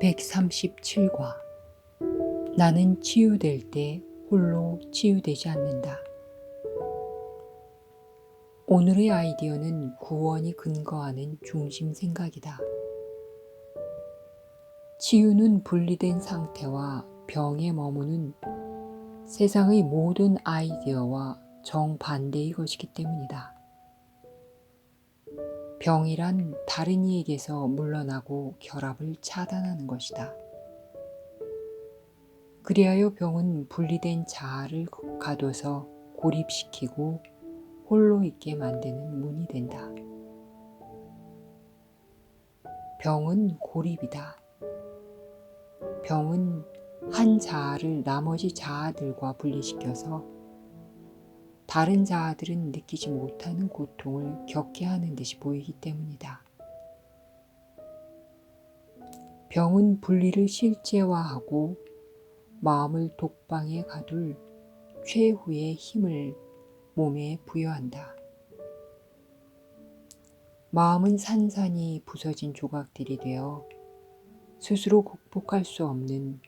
137과 나는 치유될 때 홀로 치유되지 않는다. 오늘의 아이디어는 구원이 근거하는 중심 생각이다. 치유는 분리된 상태와 병에 머무는 세상의 모든 아이디어와 정반대의 것이기 때문이다. 병이란 다른 이에게서 물러나고 결합을 차단하는 것이다. 그리하여 병은 분리된 자아를 가둬서 고립시키고 홀로 있게 만드는 문이 된다. 병은 고립이다. 병은 한 자아를 나머지 자아들과 분리시켜서 다른 자아들은 느끼지 못하는 고통을 겪게 하는 듯이 보이기 때문이다. 병은 분리를 실제화하고 마음을 독방에 가둘 최후의 힘을 몸에 부여한다. 마음은 산산이 부서진 조각들이 되어 스스로 극복할 수 없는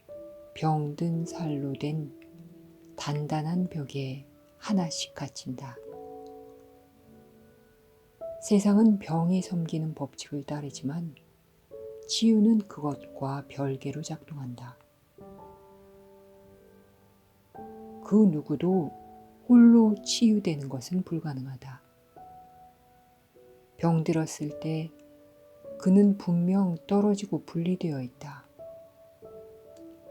병든 살로 된 단단한 벽에 하나씩 갇힌다. 세상은 병이 섬기는 법칙을 따르지만 치유는 그것과 별개로 작동한다. 그 누구도 홀로 치유되는 것은 불가능하다. 병들었을 때 그는 분명 떨어지고 분리되어 있다.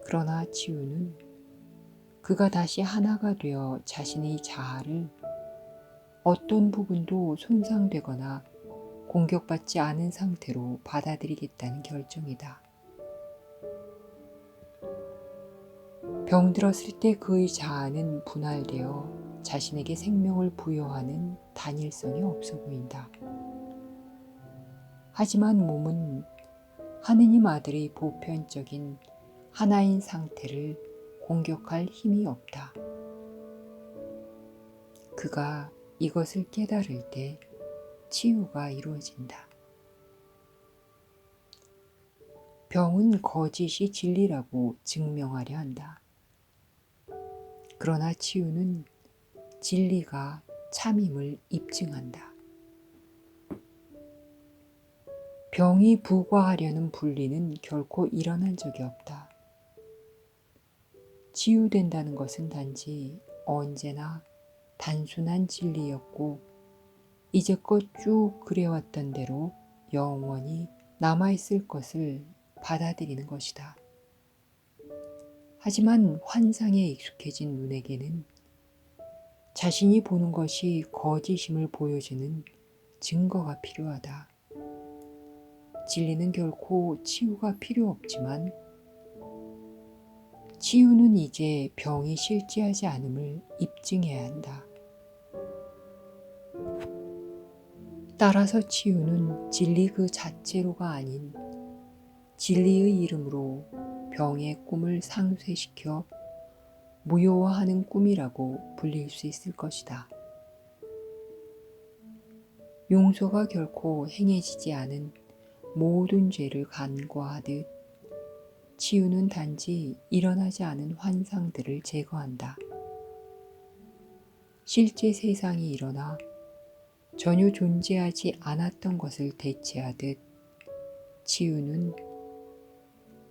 그러나 치유는 그가 다시 하나가 되어 자신의 자아를 어떤 부분도 손상되거나 공격받지 않은 상태로 받아들이겠다는 결정이다. 병들었을 때 그의 자아는 분할되어 자신에게 생명을 부여하는 단일성이 없어 보인다. 하지만 몸은 하느님 아들의 보편적인 하나인 상태를 공격할 힘이 없다. 그가 이것을 깨달을 때 치유가 이루어진다. 병은 거짓이 진리라고 증명하려 한다. 그러나 치유는 진리가 참임을 입증한다. 병이 부과하려는 분리는 결코 일어난 적이 없다. 치유된다는 것은 단지 언제나 단순한 진리였고 이제껏 쭉 그래왔던 대로 영원히 남아있을 것을 받아들이는 것이다. 하지만 환상에 익숙해진 눈에게는 자신이 보는 것이 거짓임을 보여주는 증거가 필요하다. 진리는 결코 치유가 필요 없지만 치유는 이제 병이 실제하지 않음을 입증해야 한다. 따라서 치유는 진리 그 자체로가 아닌 진리의 이름으로 병의 꿈을 상쇄시켜 무효화하는 꿈이라고 불릴 수 있을 것이다. 용서가 결코 행해지지 않은 모든 죄를 간과하듯 치유는 단지 일어나지 않은 환상들을 제거한다. 실제 세상이 일어나 전혀 존재하지 않았던 것을 대체하듯 치유는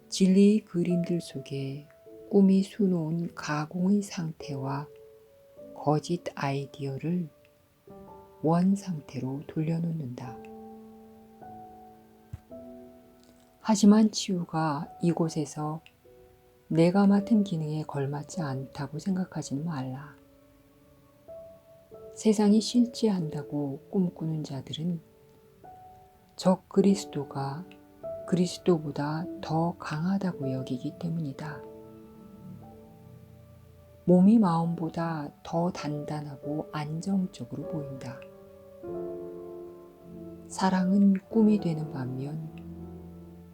진리의 그림들 속에 꿈이 수놓은 가공의 상태와 거짓 아이디어를 원 상태로 돌려놓는다. 하지만 치유가 이곳에서 내가 맡은 기능에 걸맞지 않다고 생각하지는 말라. 세상이 실제한다고 꿈꾸는 자들은 적 그리스도가 그리스도보다 더 강하다고 여기기 때문이다. 몸이 마음보다 더 단단하고 안정적으로 보인다. 사랑은 꿈이 되는 반면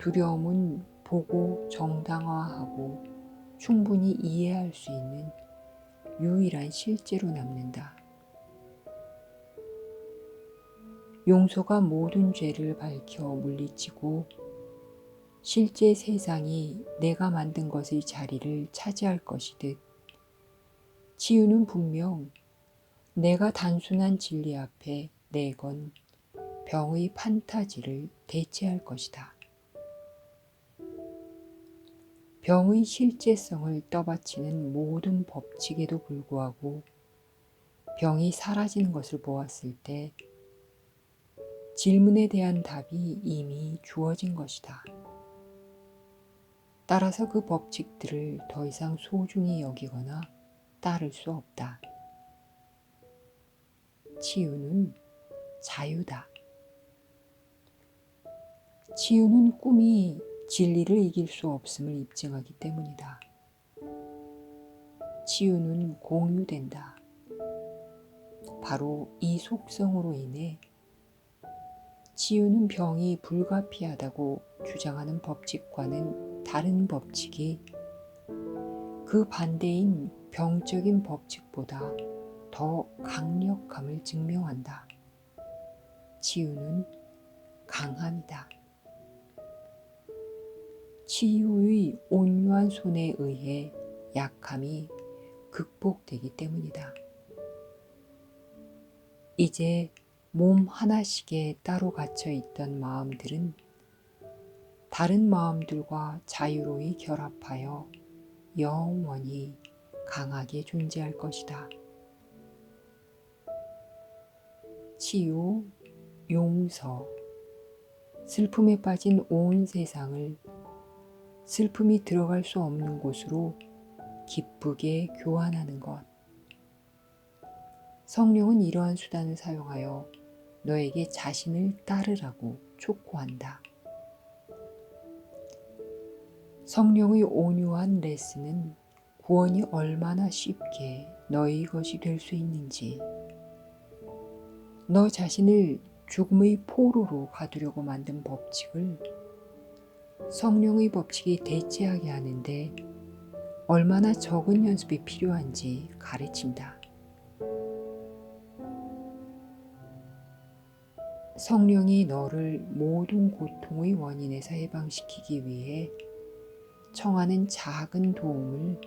두려움은 보고 정당화하고 충분히 이해할 수 있는 유일한 실제로 남는다. 용서가 모든 죄를 밝혀 물리치고 실제 세상이 내가 만든 것의 자리를 차지할 것이듯 치유는 분명 내가 단순한 진리 앞에 내건 병의 판타지를 대체할 것이다. 병의 실제성을 떠받치는 모든 법칙에도 불구하고 병이 사라지는 것을 보았을 때 질문에 대한 답이 이미 주어진 것이다. 따라서 그 법칙들을 더 이상 소중히 여기거나 따를 수 없다. 치유는 자유다. 치유는 꿈이 진리를 이길 수 없음을 입증하기 때문이다. 치유는 공유된다. 바로 이 속성으로 인해 치유는 병이 불가피하다고 주장하는 법칙과는 다른 법칙이 그 반대인 병적인 법칙보다 더 강력함을 증명한다. 치유는 강함이다. 치유의 온유한 손에 의해 약함이 극복되기 때문이다. 이제 몸 하나씩에 따로 갇혀 있던 마음들은 다른 마음들과 자유로이 결합하여 영원히 강하게 존재할 것이다. 치유, 용서, 슬픔에 빠진 온 세상을 슬픔이 들어갈 수 없는 곳으로 기쁘게 교환하는 것. 성령은 이러한 수단을 사용하여 너에게 자신을 따르라고 촉구한다. 성령의 온유한 레슨은 구원이 얼마나 쉽게 너의 것이 될 수 있는지, 너 자신을 죽음의 포로로 가두려고 만든 법칙을 성령의 법칙이 대체하게 하는데 얼마나 적은 연습이 필요한지 가르친다. 성령이 너를 모든 고통의 원인에서 해방시키기 위해 청하는 작은 도움을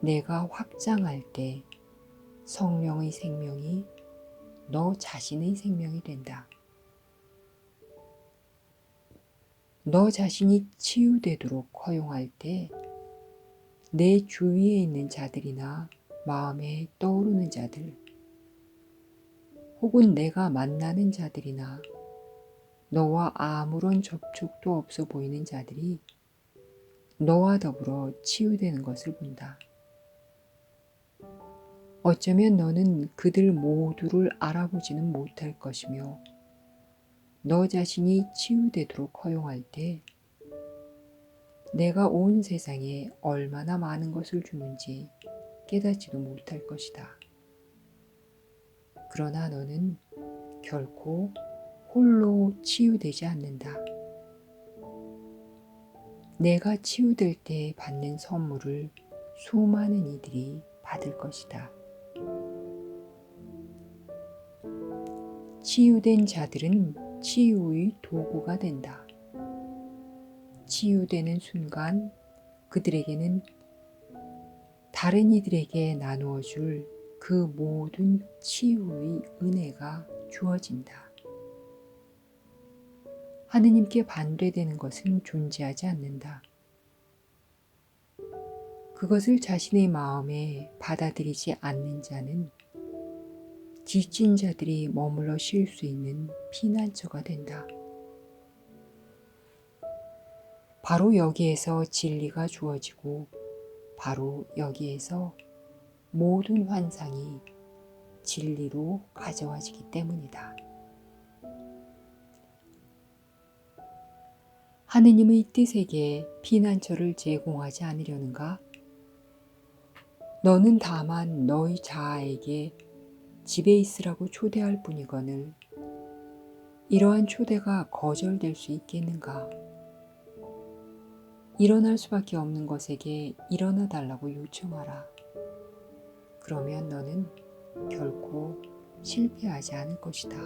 내가 확장할 때 성령의 생명이 너 자신의 생명이 된다. 너 자신이 치유되도록 허용할 때 내 주위에 있는 자들이나 마음에 떠오르는 자들, 혹은 내가 만나는 자들이나 너와 아무런 접촉도 없어 보이는 자들이 너와 더불어 치유되는 것을 본다. 어쩌면 너는 그들 모두를 알아보지는 못할 것이며 너 자신이 치유되도록 허용할 때 내가 온 세상에 얼마나 많은 것을 주는지 깨닫지도 못할 것이다. 그러나 너는 결코 홀로 치유되지 않는다. 내가 치유될 때 받는 선물을 수많은 이들이 받을 것이다. 치유된 자들은 치유의 도구가 된다. 치유되는 순간 그들에게는 다른 이들에게 나누어 줄 그 모든 치유의 은혜가 주어진다. 하느님께 반대되는 것은 존재하지 않는다. 그것을 자신의 마음에 받아들이지 않는 자는 지친 자들이 머물러 쉴 수 있는 피난처가 된다. 바로 여기에서 진리가 주어지고 바로 여기에서 모든 환상이 진리로 가져와지기 때문이다. 하느님의 뜻에게 피난처를 제공하지 않으려는가? 너는 다만 너희 자아에게 집에 있으라고 초대할 뿐이거늘 이러한 초대가 거절될 수 있겠는가? 일어날 수밖에 없는 것에게 일어나 달라고 요청하라. 그러면 너는 결코 실패하지 않을 것이다.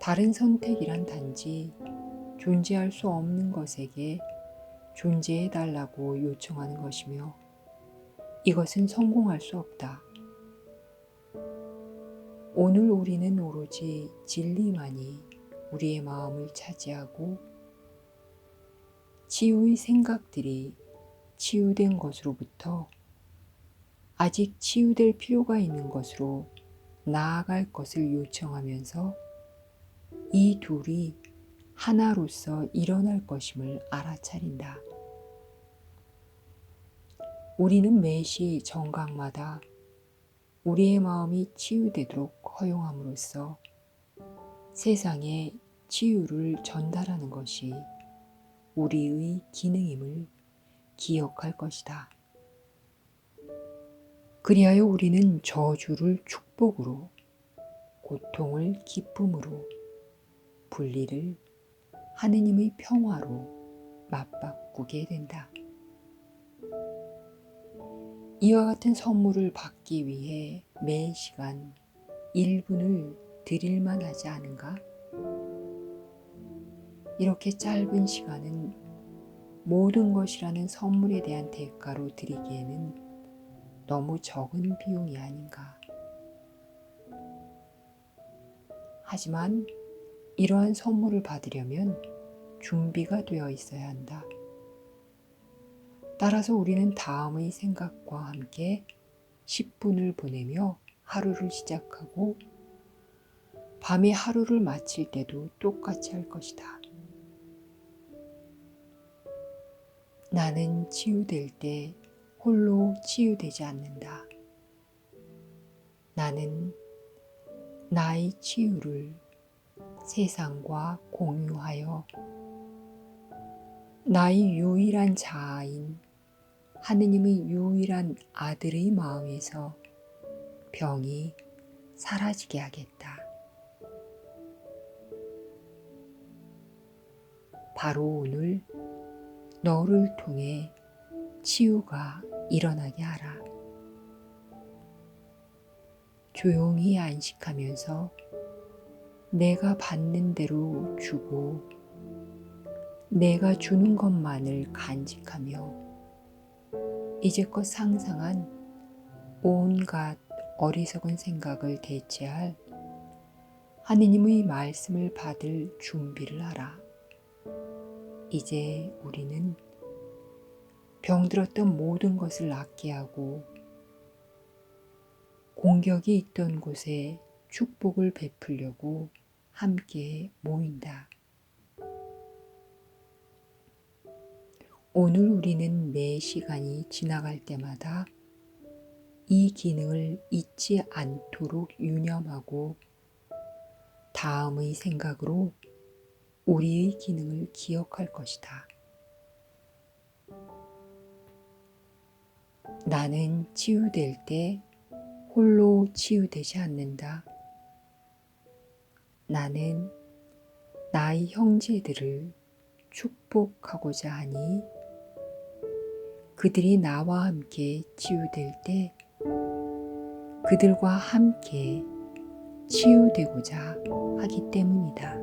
다른 선택이란 단지 존재할 수 없는 것에게 존재해 달라고 요청하는 것이며 이것은 성공할 수 없다. 오늘 우리는 오로지 진리만이 우리의 마음을 차지하고 치유의 생각들이 치유된 것으로부터 아직 치유될 필요가 있는 것으로 나아갈 것을 요청하면서 이 둘이 하나로서 일어날 것임을 알아차린다. 우리는 매시 정각마다 우리의 마음이 치유되도록 허용함으로써 세상에 치유를 전달하는 것이 우리의 기능임을 기억할 것이다. 그리하여 우리는 저주를 축복으로, 고통을 기쁨으로, 분리를 하느님의 평화로 맞바꾸게 된다. 이와 같은 선물을 받기 위해 매 시간 1분을 드릴만 하지 않은가? 이렇게 짧은 시간은 모든 것이라는 선물에 대한 대가로 드리기에는 너무 적은 비용이 아닌가. 하지만 이러한 선물을 받으려면 준비가 되어 있어야 한다. 따라서 우리는 다음의 생각과 함께 10분을 보내며 하루를 시작하고 밤에 하루를 마칠 때도 똑같이 할 것이다. 나는 치유될 때 홀로 치유되지 않는다. 나는 나의 치유를 세상과 공유하여 나의 유일한 자아인 하느님의 유일한 아들의 마음에서 병이 사라지게 하겠다. 바로 오늘 너를 통해 치유가 일어나게 하라. 조용히 안식하면서 내가 받는 대로 주고 내가 주는 것만을 간직하며 이제껏 상상한 온갖 어리석은 생각을 대체할 하느님의 말씀을 받을 준비를 하라. 이제 우리는 병들었던 모든 것을 낫게 하고 공격이 있던 곳에 축복을 베풀려고 함께 모인다. 오늘 우리는 매 시간이 지나갈 때마다 이 기능을 잊지 않도록 유념하고 다음의 생각으로 우리의 기능을 기억할 것이다. 나는 치유될 때 홀로 치유되지 않는다. 나는 나의 형제들을 축복하고자 하니 그들이 나와 함께 치유될 때 그들과 함께 치유되고자 하기 때문이다.